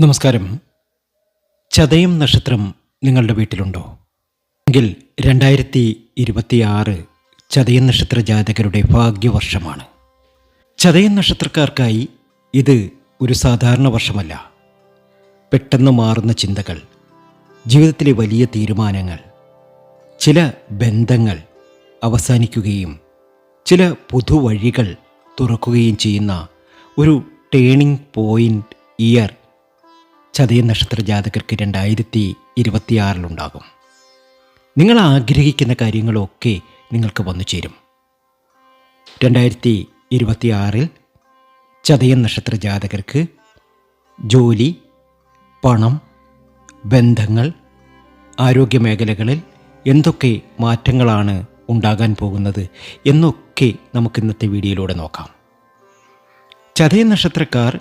നമസ്കാരം. ചതയം നക്ഷത്രം നിങ്ങളുടെ വീട്ടിലുണ്ടോ? എങ്കിൽ രണ്ടായിരത്തി ഇരുപത്തിയാറ് ചതയം നക്ഷത്ര ജാതകരുടെ ഭാഗ്യവർഷമാണ്. ചതയം നക്ഷത്രക്കാർക്കായി ഇത് ഒരു സാധാരണ വർഷമല്ല. പെട്ടെന്ന് മാറുന്ന ചിന്തകൾ ജീവിതത്തിലെ വലിയ തീരുമാനങ്ങൾ ചില ബന്ധങ്ങൾ അവസാനിക്കുകയും ചില പുതുവഴികൾ തുറക്കുകയും ചെയ്യുന്ന ഒരു ടേണിംഗ് പോയിന്റ് ഇയർ ചതയ നക്ഷത്ര ജാതകർക്ക് രണ്ടായിരത്തി ഇരുപത്തിയാറിലുണ്ടാകും നിങ്ങൾ ആഗ്രഹിക്കുന്ന കാര്യങ്ങളൊക്കെ നിങ്ങൾക്ക് വന്നു ചേരും. രണ്ടായിരത്തി ഇരുപത്തിയാറിൽ ചതയ നക്ഷത്ര ജാതകർക്ക് ജോലി പണം ബന്ധങ്ങൾ ആരോഗ്യ മേഖലകളിൽ എന്തൊക്കെ മാറ്റങ്ങളാണ് ഉണ്ടാകാൻ പോകുന്നത് എന്നൊക്കെ നമുക്ക് ഇന്നത്തെ വീഡിയോയിലൂടെ നോക്കാം. ചതയ നക്ഷത്രക്കാർ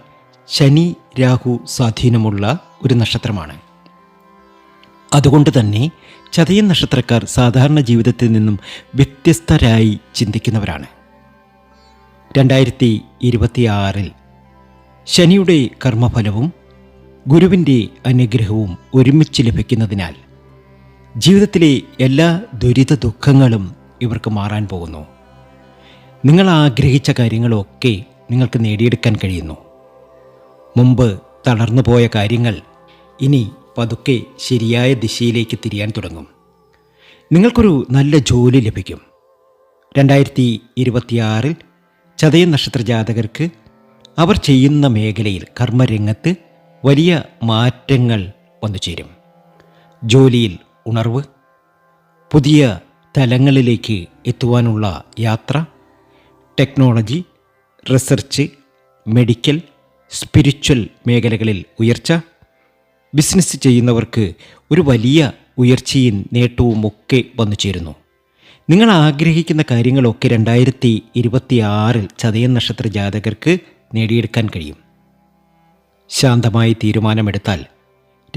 ശനി രാഹു സ്വാധീനമുള്ള ഒരു നക്ഷത്രമാണ്. അതുകൊണ്ട് തന്നെ ചതയൻ നക്ഷത്രക്കാർ സാധാരണ ജീവിതത്തിൽ നിന്നും വ്യത്യസ്തരായി ചിന്തിക്കുന്നവരാണ്. രണ്ടായിരത്തി ഇരുപത്തിയാറിൽ ശനിയുടെ കർമ്മഫലവും ഗുരുവിന്റെ അനുഗ്രഹവും ഒരുമിച്ച് ലഭിക്കുന്നതിനാൽ ജീവിതത്തിലെ എല്ലാ ദുരിത ദുഃഖങ്ങളും ഇവർക്ക് മാറാൻ പോകുന്നു. നിങ്ങൾ ആഗ്രഹിച്ച കാര്യങ്ങളൊക്കെ നിങ്ങൾക്ക് നേടിയെടുക്കാൻ കഴിയുന്നു. മുമ്പ് തളർന്നുപോയ കാര്യങ്ങൾ ഇനി പതുക്കെ ശരിയായ ദിശയിലേക്ക് തിരിയാൻ തുടങ്ങും. നിങ്ങൾക്കൊരു നല്ല ജോലി ലഭിക്കും. രണ്ടായിരത്തി ഇരുപത്തിയാറിൽ ചതയ നക്ഷത്ര ജാതകർക്ക് അവർ ചെയ്യുന്ന മേഖലയിൽ കർമ്മരംഗത്ത് വലിയ മാറ്റങ്ങൾ വന്നു ചേരും. ജോലിയിൽ ഉണർവ് പുതിയ തലങ്ങളിലേക്ക് എത്തുവാനുള്ള യാത്ര ടെക്നോളജി റിസർച്ച് മെഡിക്കൽ സ്പിരിച്വൽ മേഖലകളിൽ ഉയർച്ച. ബിസിനസ് ചെയ്യുന്നവർക്ക് ഒരു വലിയ ഉയർച്ചയും നേട്ടവും ഒക്കെ വന്നു ചേരുന്നു. നിങ്ങൾ ആഗ്രഹിക്കുന്ന കാര്യങ്ങളൊക്കെ രണ്ടായിരത്തി ഇരുപത്തി ആറിൽ ചതയൻ നക്ഷത്ര ജാതകർക്ക് നേടിയെടുക്കാൻ കഴിയും. ശാന്തമായി തീരുമാനമെടുത്താൽ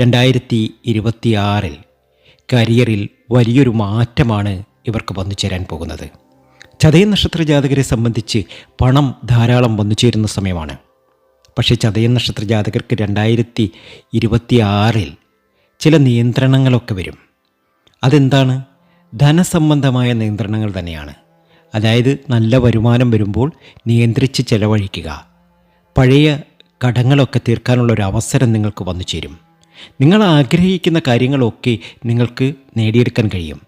രണ്ടായിരത്തി ഇരുപത്തി ആറിൽ കരിയറിൽ വലിയൊരു മാറ്റമാണ് ഇവർക്ക് വന്നു ചേരാൻ പോകുന്നത്. ചതയ നക്ഷത്ര ജാതകരെ സംബന്ധിച്ച് പണം ധാരാളം വന്നു ചേരുന്ന സമയമാണ്. പക്ഷേ ചതയ നക്ഷത്ര ജാതകർക്ക് രണ്ടായിരത്തി ഇരുപത്തി ആറിൽ ചില നിയന്ത്രണങ്ങളൊക്കെ വരും. അതെന്താണ്? ധനസംബന്ധമായ നിയന്ത്രണങ്ങൾ തന്നെയാണ്. അതായത് നല്ല വരുമാനം വരുമ്പോൾ നിയന്ത്രിച്ച് ചെലവഴിക്കുക. പഴയ കടങ്ങളൊക്കെ തീർക്കാനുള്ള ഒരു അവസരം നിങ്ങൾക്ക് വന്നു ചേരും. നിങ്ങൾ ആഗ്രഹിക്കുന്ന കാര്യങ്ങളൊക്കെ നിങ്ങൾക്ക് നേടിയെടുക്കാൻ കഴിയും.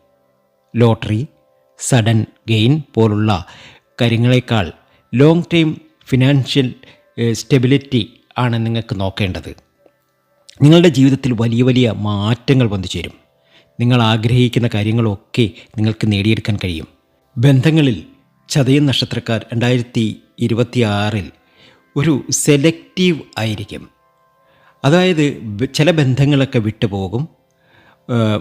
ലോട്ടറി സഡൻ ഗെയിൻ പോലുള്ള കാര്യങ്ങളേക്കാൾ ലോങ് ടൈം ഫിനാൻഷ്യൽ സ്റ്റെബിലിറ്റി ആണ് നിങ്ങൾക്ക് നോക്കേണ്ടത്. നിങ്ങളുടെ ജീവിതത്തിൽ വലിയ വലിയ മാറ്റങ്ങൾ വന്നു ചേരും. നിങ്ങൾ ആഗ്രഹിക്കുന്ന കാര്യങ്ങളൊക്കെ നിങ്ങൾക്ക് നേടിയെടുക്കാൻ കഴിയും. ബന്ധങ്ങളിൽ ചതയൻ നക്ഷത്രക്കാർ രണ്ടായിരത്തി ഇരുപത്തിയാറിൽ ഒരു സെലക്റ്റീവ് ആയിരിക്കും. അതായത് ചില ബന്ധങ്ങളൊക്കെ വിട്ടുപോകും.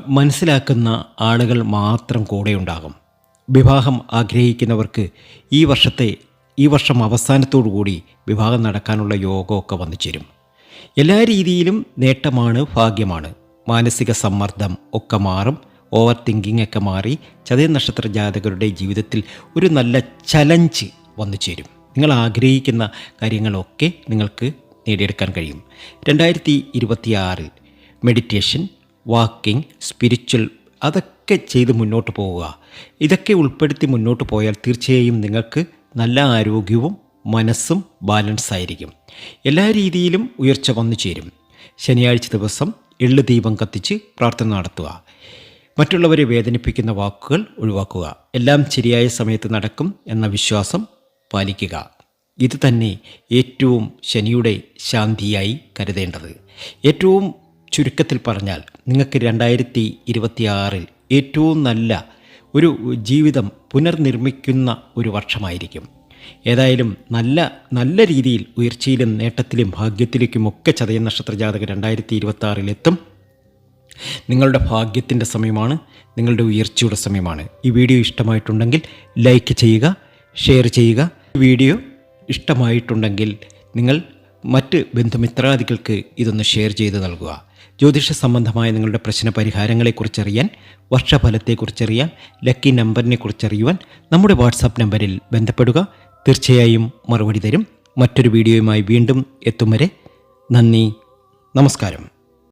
മനസ്സിലാക്കുന്ന ആളുകൾ മാത്രം കൂടെ ഉണ്ടാകും വിവാഹം ആഗ്രഹിക്കുന്നവർക്ക് ഈ വർഷത്തെ ഈ വർഷം അവസാനത്തോടു കൂടി വിവാഹം നടക്കാനുള്ള യോഗമൊക്കെ വന്നു ചേരും എല്ലാ രീതിയിലും നേട്ടമാണ് ഭാഗ്യമാണ്. മാനസിക സമ്മർദ്ദം ഒക്കെ മാറും ഓവർ തിങ്കിങ് ഒക്കെ മാറി ചതയ നക്ഷത്ര ജാതകരുടെ ജീവിതത്തിൽ ഒരു നല്ല ചലഞ്ച് വന്നു ചേരും നിങ്ങൾ ആഗ്രഹിക്കുന്ന കാര്യങ്ങളൊക്കെ നിങ്ങൾക്ക് നേടിയെടുക്കാൻ കഴിയും. രണ്ടായിരത്തി ഇരുപത്തിയാറിൽ മെഡിറ്റേഷൻ വാക്കിംഗ് സ്പിരിച്വൽ അതൊക്കെ ചെയ്ത് മുന്നോട്ട് പോവുക. ഇതൊക്കെ ഉൾപ്പെടുത്തി മുന്നോട്ട് പോയാൽ തീർച്ചയായും നിങ്ങൾക്ക് നല്ല ആരോഗ്യവും മനസ്സും ബാലൻസ് ആയിരിക്കും. എല്ലാ രീതിയിലും ഉയർച്ച വന്നു ചേരും. ശനിയാഴ്ച ദിവസം എള്ളു ദീപം കത്തിച്ച് പ്രാർത്ഥന നടത്തുക. മറ്റുള്ളവരെ വേദനിപ്പിക്കുന്ന വാക്കുകൾ ഒഴിവാക്കുക. എല്ലാം ശരിയായ സമയത്ത് നടക്കും എന്ന വിശ്വാസം പാലിക്കുക. ഇത് തന്നെ ഏറ്റവും ശനിയുടെ ശാന്തിയായി കരുതേണ്ടത്. ഏറ്റവും ചുരുക്കത്തിൽ പറഞ്ഞാൽ നിങ്ങൾക്ക് രണ്ടായിരത്തി ഇരുപത്തിയാറിൽ ഏറ്റവും നല്ല ഒരു ജീവിതം പുനർനിർമ്മിക്കുന്ന ഒരു വർഷമായിരിക്കും. ഏതായാലും നല്ല നല്ല രീതിയിൽ ഉയർച്ചയിലും നേട്ടത്തിലും ഭാഗ്യത്തിലേക്കുമൊക്കെ ചതയ നക്ഷത്ര ജാതക രണ്ടായിരത്തി ഇരുപത്തി ആറിലെത്തും നിങ്ങളുടെ ഭാഗ്യത്തിന്റെ സമയമാണ് നിങ്ങളുടെ ഉയർച്ചയുടെ സമയമാണ്. ഈ വീഡിയോ ഇഷ്ടമായിട്ടുണ്ടെങ്കിൽ ലൈക്ക് ചെയ്യുക ഷെയർ ചെയ്യുക. വീഡിയോ ഇഷ്ടമായിട്ടുണ്ടെങ്കിൽ നിങ്ങൾ മറ്റ് ബന്ധുമിത്രാദികൾക്ക് ഇതൊന്ന് ഷെയർ ചെയ്ത് നൽകുക. ജ്യോതിഷ സംബന്ധമായ നിങ്ങളുടെ പ്രശ്ന പരിഹാരങ്ങളെക്കുറിച്ചറിയാൻ വർഷഫലത്തെക്കുറിച്ചറിയാൻ ലക്കി നമ്പറിനെ കുറിച്ചറിയുവാൻ നമ്മുടെ വാട്സാപ്പ് നമ്പറിൽ ബന്ധപ്പെടുക. തീർച്ചയായും മറുപടി തരും. മറ്റൊരു വീഡിയോയുമായി വീണ്ടും എത്തും വരെ നന്ദി. നമസ്കാരം.